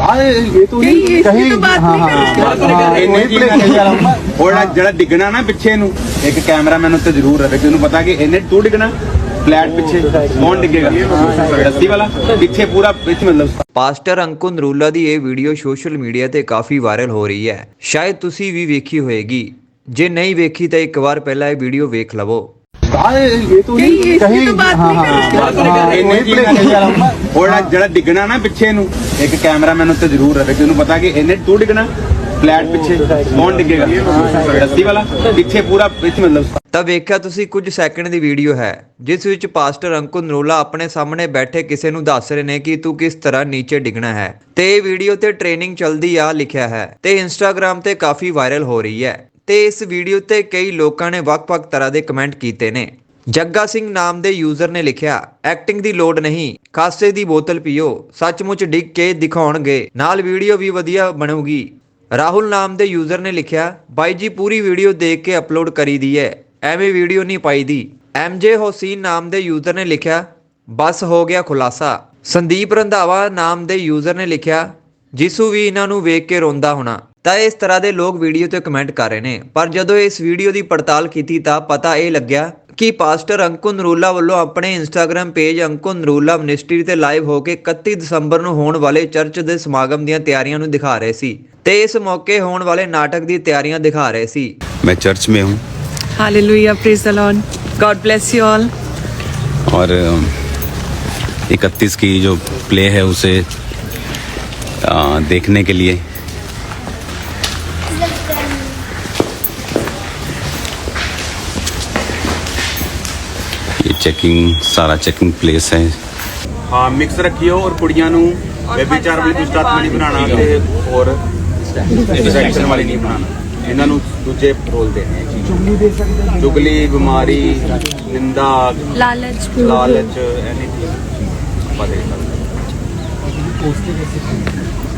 ਹਾਂ ਇਹ ਇਹ ਤੋਂ ਨਹੀਂ ਕਹੀ। ਹਾਂ ਹਾਂ ਇੰਨੇ ਜੀ ਥੋੜਾ ਜਿਹੜਾ ਡਿੱਗਣਾ ਨਾ ਪਿੱਛੇ ਨੂੰ ਇੱਕ ਕੈਮਰਾਮੈਨ ਉੱਤੇ ਜ਼ਰੂਰ ਰੱਖੇ ਉਹਨੂੰ ਪਤਾ ਕਿ ਇੰਨੇ ਤੂੰ ਡਿੱਗਣਾ ਫਲੈਟ ਪਿੱਛੇ ਕੌਣ ਪਾਸਟਰ ਅੰਕੁਨ ਦੀ ਇਹ ਵੀਡੀਓ ਸੋਸ਼ਲ ਮੀਡੀਆ ਤੇ ਕਾਫੀ ਵਾਇਰਲ ਹੋ ਰਹੀ ਹੈ। ਸ਼ਾਇਦ ਤੁਸੀਂ ਵੀ ਵੇਖੀ ਹੋਵੇਗੀ ਜੇ ਨਹੀਂ ਵੇਖੀ ਤਾਂ ਇੱਕ ਵਾਰ ਪਹਿਲਾਂ ਇਹ ਵੀਡੀਓ ਵੇਖ ਲਵੋ। ਹਾਂ ਇਹ ਇਹ ਤੋਂ ਨਹੀਂ ਕਹੀ ਹਾਂ ਹਾਂ ਥੋੜਾ ਜਿਹੜਾ ਡਿੱਗਣਾ ਨਾ ਪਿੱਛੇ ਨੂੰ ਇੱਕ ਕੈਮਰਾਮੈਨ ਉੱਤੇ ਜ਼ਰੂਰ ਰਵੇ ਕਿ ਉਹਨੂੰ ਪਤਾ ਕਿ ਇਹਨੇ ਤੂੰ ਡਿੱਗਣਾ ਫਲੈਟ ਪਿੱਛੇ ਕੌਣ ਡਿੱਗੇਗਾ? ਰੱਸੀ ਵਾਲਾ ਪਿੱਛੇ ਪੂਰਾ ਪਿੱਛੇ ਮਤਲਬ ਸੈਕਿੰਡ ਦੀ ਵੀਡੀਓ ਹੈ ਜਿਸ ਵਿੱਚ ਪਾਸਟਰ ਅੰਕੁਰ ਆਪਣੇ ਸਾਹਮਣੇ ਬੈਠੇ ਕਿਸੇ ਨੂੰ ਦੱਸ ਰਹੇ ਨੇ ਕਿ ਤੂੰ ਕਿਸ ਤਰ੍ਹਾਂ ਨੀਚੇ ਡਿੱਗਣਾ ਹੈ। ਤੇ ਇਹ ਵੀਡੀਓ ਤੇ ਟ੍ਰੇਨਿੰਗ ਚੱਲਦੀ ਆ ਲਿਖਿਆ ਹੈ। ਤੇ ਇੰਸਟਾਗ੍ਰam ਤੇ ਕਾਫੀ ਵਾਇਰਲ ਹੋ ਰਹੀ ਹੈ। ਤੇ ਇਸ ਵੀਡੀਓ ਤੇ ਕਈ ਲੋਕਾਂ ਨੇ ਵੱਖ-ਵੱਖ ਤਰ੍ਹਾਂ ਦੇ ਕਮੈਂਟ ਕੀਤੇ ਨੇ। ਜੱਗਾ ਸਿੰਘ ਨਾਮ ਦੇ ਯੂਜ਼ਰ ਨੇ ਲਿਖਿਆ ਐਕਟਿੰਗ ਦੀ ਲੋੜ ਨਹੀਂ, ਖਾਸੇ ਦੀ ਬੋਤਲ ਪੀਓ, ਸੱਚਮੁੱਚ ਡਿੱਗ ਕੇ ਦਿਖਾਉਣਗੇ, ਨਾਲ ਵੀਡੀਓ ਵੀ ਵਧੀਆ ਬਣੂਗੀ। ਰਾਹੁਲ ਨਾਮ ਦੇ ਯੂਜ਼ਰ ਨੇ ਲਿਖਿਆ, ਬਾਈ ਜੀ, ਪੂਰੀ ਵੀਡੀਓ ਦੇਖ ਕੇ ਅਪਲੋਡ ਕਰੀ ਦੀ ਹੈ ਐਵੇਂ ਵੀਡੀਓ ਨਹੀਂ ਪਾਈ ਦੀ ਐਮਜੇ ਹੁਸੈਨ ਨਾਮ ਦੇ ਯੂਜ਼ਰ ਨੇ ਲਿਖਿਆ, ਬਸ ਹੋ ਗਿਆ ਖੁਲਾਸਾ। ਸੰਦੀਪ ਰੰਧਾਵਾ ਨਾਮ ਦੇ ਯੂਜ਼ਰ ਨੇ ਲਿਖਿਆ, ਜਿਸੂ ਵੀ ਇਹਨਾਂ ਨੂੰ ਵੇਖ ਕੇ ਰੋਂਦਾ ਹੋਣਾ। ਤਾਂ ਇਸ ਤਰ੍ਹਾਂ ਦੇ ਲੋਕ ਵੀਡੀਓ ਤੇ ਕਮੈਂਟ ਕਰ ਰਹੇ ਨੇ ਪਰ ਜਦੋਂ ਇਸ ਵੀਡੀਓ ਦੀ ਪੜਤਾਲ ਕੀਤੀ ਤਾਂ ਪਤਾ ਇਹ ਲੱਗਿਆ ਕਿ ਪਾਸਟਰ ਅੰਕੁ ਨਰੂਲਾ ਵੱਲੋਂ ਆਪਣੇ Instagram page Anku Narula ministry ਤੇ ਲਾਈਵ ਹੋ ਕੇ 31 ਦਸੰਬਰ ਨੂੰ ਹੋਣ ਵਾਲੇ ਚਰਚ ਦੇ ਸਮਾਗਮ ਦੀਆਂ ਤਿਆਰੀਆਂ ਨੂੰ ਦਿਖਾ ਰਹੇ ਸੀ ਤੇ ਇਸ ਮੌਕੇ ਹੋਣ ਵਾਲੇ ਨਾਟਕ ਦੀ ਤਿਆਰੀਆਂ ਦਿਖਾ ਰਹੇ ਸੀ मैं चर्च में हूँ hallelujah praise the lord god bless you all और इकतीस की जो प्ले है उसे अ, देखने के लिए ਚੈਕਿੰਗ ਸਾਰਾ ਚੈਕਿੰਗ ਪਲੇਸ ਹੈ। ਹਾਂ ਮਿਕਸ ਰੱਖਿਓ ਔਰ ਕੁੜੀਆਂ ਨੂੰ ਵਿਚਾਰ ਵਾਲੀ ਕੁਝ ਤੱਤ ਨਹੀਂ ਬਣਾਉਣਾ ਤੇ ਹੋਰ ਸੈਕਸ਼ਨ ਵਾਲੀ ਨਹੀਂ ਬਣਾਉਣਾ। ਇਹਨਾਂ ਨੂੰ ਦੂਜੇ ਰੋਲ ਦੇਣੇ ਚੁਗਲੀ ਦੇ ਸਕਦੇ ਚੁਗਲੀ ਬਿਮਾਰੀ ਨਿੰਦਾ ਲਾਲਚ ਲਾਲਚ ਐਨੀਥਿੰਗ ਆਪਾਂ ਦੇ ਸਕਦੇ ਪੋਸਟਿਵ ਐਸੇ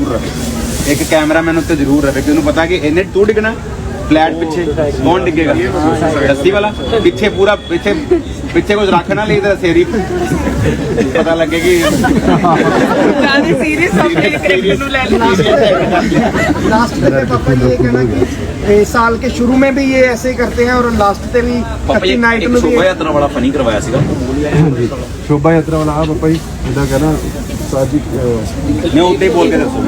ਰਵੇ ਇੱਕ ਕੈਮਰਾਮੈਨ ਉੱਤੇ ਜ਼ਰੂਰ ਰਵੇ ਕਿ ਉਹਨੂੰ ਪਤਾ ਕਿ ਇਹਨੇ ਤੂੰ ਡਿੱਗਣਾ ਫਲੈਟ ਪਿੱਛੇ ਕੌਣ ਡਿੱਗੇਗਾ ਰੱਸੀ ਵਾਲਾ ਪਿੱਛੇ ਪੂਰਾ ਪਿੱਛੇ ਪਿੱਛੇ ਕੁਝ ਰੱਖ ਨਾ ਲਈ ਤੇ ਸੇਰੀ ਪਤਾ ਲੱਗੇ ਕਿ ज्यादा सीरियस हो गए कैरेक्टर ਨੂੰ ਲੈ ਲਿਆ लास्ट पे पापा ये कहना कि ए, साल के शुरू में भी ये ऐसे ही करते हैं और लास्ट पे भी कच्ची नाइट में भी ਯਾਤਰਾ ਵਾਲਾ ਫਨੀ ਕਰਵਾਇਆ ਸੀਗਾ शोभा यात्रा वाला हाँ पापा जी इधर कहना उस्ताद जी ਮੈਂ ਉੱਤੇ ਹੀ ਬੋਲ ਕੇ ਦੱਸੂਗਾ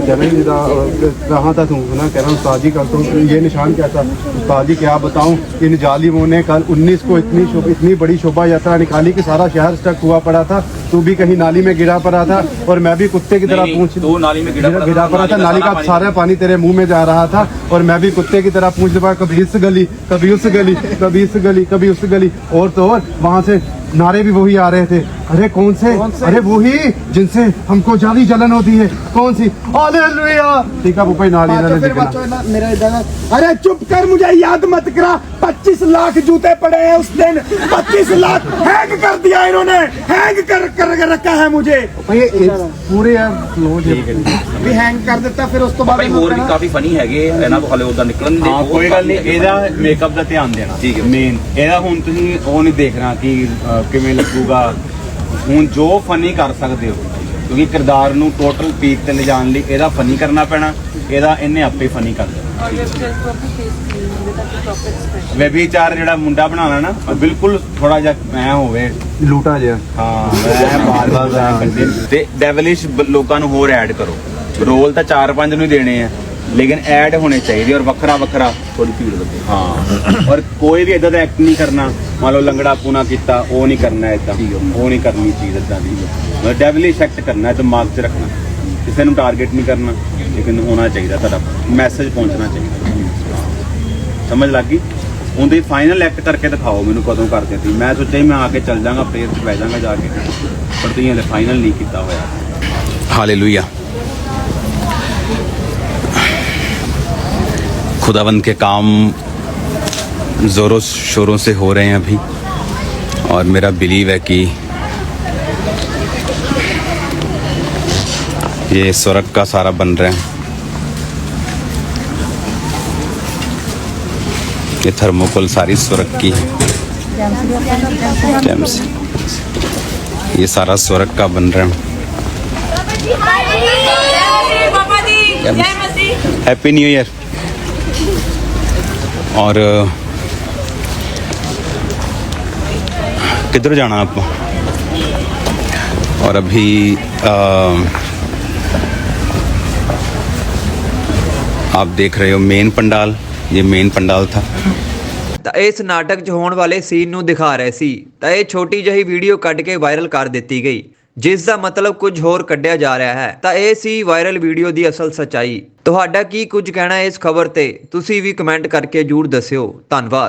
कहना जी इधर, अ, कहाँ था तू ना कह रहा हूँ उस्ताद जी कल तो ये निशान क्या था उस्ताद जी क्या बताऊँ इन जालिमों ने कल 19 को इतनी शोभ इतनी बड़ी शोभा यात्रा निकाली कि सारा शहर स्टक हुआ पड़ा था तू भी कहीं नाली में गिरा पड़ा था और मैं भी कुत्ते की तरह पूछ तो नाली में गिरा पड़ा था, गिरा पड़ा था नाली का सारा पानी तेरे मुंह में जा रहा था और मैं भी कुत्ते की तरह पूछ रहा कभी इस गली कभी उस गली कभी इस गली कभी उस गली और तो और वहां से नारे भी वही आ रहे थे अरे कौन से अरे वही जिनसे हमको ज्यादा जलन होती है कौन सी हालेलुया ठीक है पुपई नाली बात तो इन्होंने फिर दिखना बच्चों ना मेरा इधर अरे चुप कर मुझे याद मत करा 25 लाख जूते पड़े हैं उस दिन 25 लाख हैंग कर दिया इन्होंने हैंग कर कर कर रखा है मुझे भाई ये पूरे यार फ्लो भी हैंग कर देता फिर उस तो बाद ਭਾਈ ਹੋਰ ਵੀ ਕਾਫੀ ਫਨੀ ਹੈਗੇ ਇਹਨਾਂ ਤੋਂ ਹਲੇ ਉਦਾਂ ਨਿਕਲਣ ਦੇ ਹਾਂ ਕੋਈ ਗੱਲ ਨਹੀਂ ਇਹਦਾ ਮੇਕਅਪ ਦਾ ਧਿਆਨ ਦੇਣਾ ਠੀਕ ਹੈ। ਮੇਨ ਇਹਦਾ ਹੁਣ ਤੁਸੀਂ ਉਹ ਨਹੀਂ ਦੇਖਣਾ ਕਿ ਅਹ, ਕਿਵੇਂ ਲੱਗੂਗਾ ਹੁਣ ਜੋ ਫਨੀ ਕਰ ਸਕਦੇ ਹੋ ਕਿਉਂਕਿ ਕਿਰਦਾਰ ਨੂੰ ਟੋਟਲ ਪੀਕ ਤੇ ਲਿਜਾਣ ਲਈ ਇਹਦਾ ਫਨੀ ਕਰਨਾ ਪੈਣਾ ਇਹਦਾ ਇਹਨੇ ਆਪੇ ਫਨੀ ਕਰ ਦੇਣਾ। ਵੈਬੀਚਾਰ ਜਿਹੜਾ ਮੁੰਡਾ ਬਣਾਣਾ ਨਾ ਬਿਲਕੁਲ ਥੋੜਾ ਜਿਹਾ ਮੈਂ ਹੋਵੇ। ਲੂਟਾ ਜਿਹਾ। ਹਾਂ ਮੈਂ ਬਾਰ-ਬਾਰ ਤੇ ਡੈਵਲਿਸ਼ ਲੋਕਾਂ ਨੂੰ ਹੋਰ ਐਡ ਕਰੋ। ਰੋਲ ਤਾਂ 4-5 ਨੂੰ ਦੇਣੇ ਆ ਲੇਕਿਨ ਐਡ ਹੋਣੇ ਚਾਹੀਦੇ ਔਰ ਵੱਖਰਾ ਵੱਖਰਾ ਥੋੜੀ ਭੀੜ ਲੱਗੇ। ਹਾਂ। ਔਰ ਕੋਈ ਵੀ ਇਦਾਂ ਦਾ ਐਕਟ ਨਹੀਂ ਕਰਨਾ। ਮੰਨ ਲਓ ਲੰਗੜਾ ਪੂਣਾ ਕੀਤਾ ਉਹ ਨਹੀਂ ਕਰਨਾ ਇਦਾਂ ਉਹ ਨਹੀਂ ਕਰਨੀ ਚੀਜ਼ ਇਦਾਂ ਦੀ ਮਤਲਬ ਡੈਵਲਿਸ਼ ਐਕਟ ਕਰਨਾ ਹੈ, ਦਿਮਾਗ 'ਚ ਰੱਖਣਾ ਕਿਸੇ ਨੂੰ ਟਾਰਗੇਟ ਨਹੀਂ ਕਰਨਾ ਲੇਕਿਨ ਹੋਣਾ ਚਾਹੀਦਾ ਤੁਹਾਡਾ ਮੈਸੇਜ ਪਹੁੰਚਣਾ ਚਾਹੀਦਾ ਸਮਝ ਲੱਗ ਗਈ ਉਹਦੇ ਫਾਈਨਲ ਐਕਟ ਕਰਕੇ ਦਿਖਾਓ ਮੈਨੂੰ ਕਦੋਂ ਕਰਦੇ ਸੀ ਮੈਂ ਸੋਚਿਆ ਸੀ ਮੈਂ ਆ ਕੇ ਚੱਲ ਜਾਗਾ ਪ੍ਰੇਅਰ 'ਚ ਬਹਿ ਜਾਗਾ ਜਾ ਕੇ ਪਰ ਤੁਸੀਂ ਹਲੇ ਫਾਈਨਲ ਨਹੀਂ ਕੀਤਾ ਹੋਇਆ हालेलुया खुदावंद के काम ज़ोरों शोरों से हो रहे हैं अभी। और मेरा बिलीव है कि ये स्वर्ग का सारा बन रहे हैं। ये थर्मोकोल सारी स्वर्ग की है। ये सारा स्वर्ग का बन रहे हैं। हैप्पी न्यू ईयर और किधर जाना आप और अभी अ, आप देख रहे हो मेन पंडाल ये मेन पंडाल था ਤਾਂ ਇਸ ਨਾਟਕ 'ਚ ਹੋਣ ਵਾਲੇ ਸੀਨ ਨੂੰ ਦਿਖਾ ਰਹੇ ਸੀ ਤਾਂ ਇਹ ਛੋਟੀ ਜਿਹੀ ਵੀਡੀਓ ਕੱਢ ਕੇ ਵਾਇਰਲ ਕਰ ਦਿੱਤੀ ਗਈ ਜਿਸ ਦਾ ਮਤਲਬ ਕੁਝ ਹੋਰ ਕੱਢਿਆ ਜਾ ਰਿਹਾ ਹੈ ਤਾਂ ਇਹ ਸੀ ਵਾਇਰਲ ਵੀਡੀਓ ਦੀ ਅਸਲ ਸਚਾਈ ਤੁਹਾਡਾ ਕੀ ਕੁਝ ਕਹਿਣਾ ਹੈ ਇਸ ਖਬਰ ਤੇ ਤੁਸੀਂ ਵੀ ਕਮੈਂਟ ਕਰਕੇ ਜਰੂਰ ਦੱਸਿਓ ਧੰਨਵਾਦ